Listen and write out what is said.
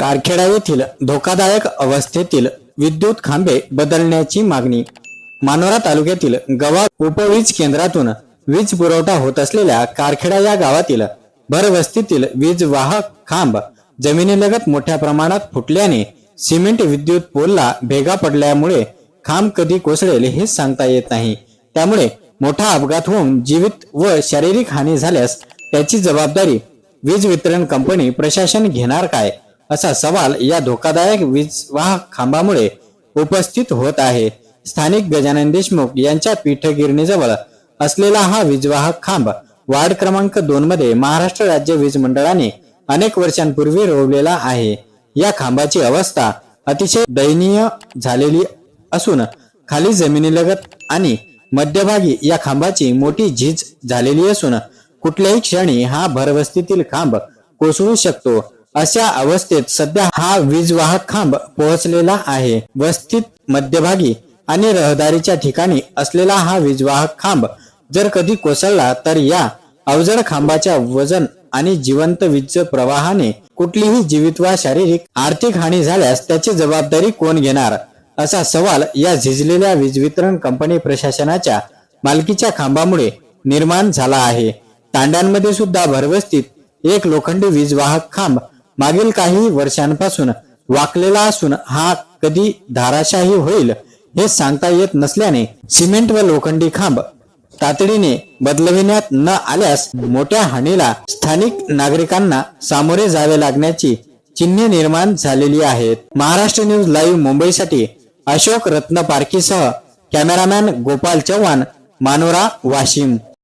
कारखेडा येथील धोकादायक अवस्थेतील विद्युत खांबे बदलण्याची मागणी. मानोरा तालुक्यातील गवा उपवीज केंद्रातून वीज पुरवठा होत असलेल्या कारखेडा या गावातील भरवस्तीतील वीज वाहक खांब जमिनीलगत मोठ्या प्रमाणात फुटल्याने सिमेंट विद्युत पोलला भेगा पडल्यामुळे खांब कधी कोसळेल हे सांगता येत नाही. त्यामुळे मोठा अपघात होऊन जीवित व शारीरिक हानी झाल्यास त्याची जबाबदारी वीज वितरण कंपनी प्रशासन घेणार काय? असा सवाल या धोकादायक वीज वाहक खांबामुळे उपस्थित होत आहे. स्थानिक गजानन देशमुख यांच्या पीठगिरणीजवळ असलेला हा वीजवाहक खांब वार्ड क्रमांक दोन मध्ये महाराष्ट्र राज्य वीज मंडळाने अनेक वर्षांपूर्वी रोवलेला आहे. या खांबाची अवस्था अतिशय दयनीय झालेली असून खाली जमिनीलगत आणि मध्यभागी या खांबाची मोठी झीज झालेली असून कुठल्याही क्षणी हा भरवस्तीतील खांब कोसळू शकतो. अशा अवस्थेत सध्या हा वीजवाहक खांब पोहोचलेला आहे. वस्तीत मध्यभागी आणि रहदारीच्या ठिकाणी असलेला हा वीजवाहक खांब जर कधी कोसळला तर या अवजड खांबाच्या वजन आणि जिवंत वीज प्रवाहाने कुठलीही जीवित वा शारीरिक आर्थिक हानी झाल्यास त्याची जबाबदारी कोण घेणार? असा सवाल या झिजलेल्या वीज वितरण कंपनी प्रशासनाच्या मालकीच्या खांबामुळे निर्माण झाला आहे. तांड्यांमध्ये सुद्धा भरवस्तीत एक लोखंडी वीज वाहक खांब मागील काही वर्षांपासून वाकलेला असून हा कधी धाराशाही होईल हे सांगता येत नसल्याने सिमेंट व लोखंडी खांब तातडीने बदलविण्यात न आल्यास मोठ्या हानीला स्थानिक नागरिकांना सामोरे जावे लागण्याची चिन्हे निर्माण झालेली आहेत. महाराष्ट्र न्यूज लाईव्ह मुंबईसाठी अशोक रत्न पारखीसह कॅमेरामॅन गोपाल चव्हाण मानोरा वाशिम.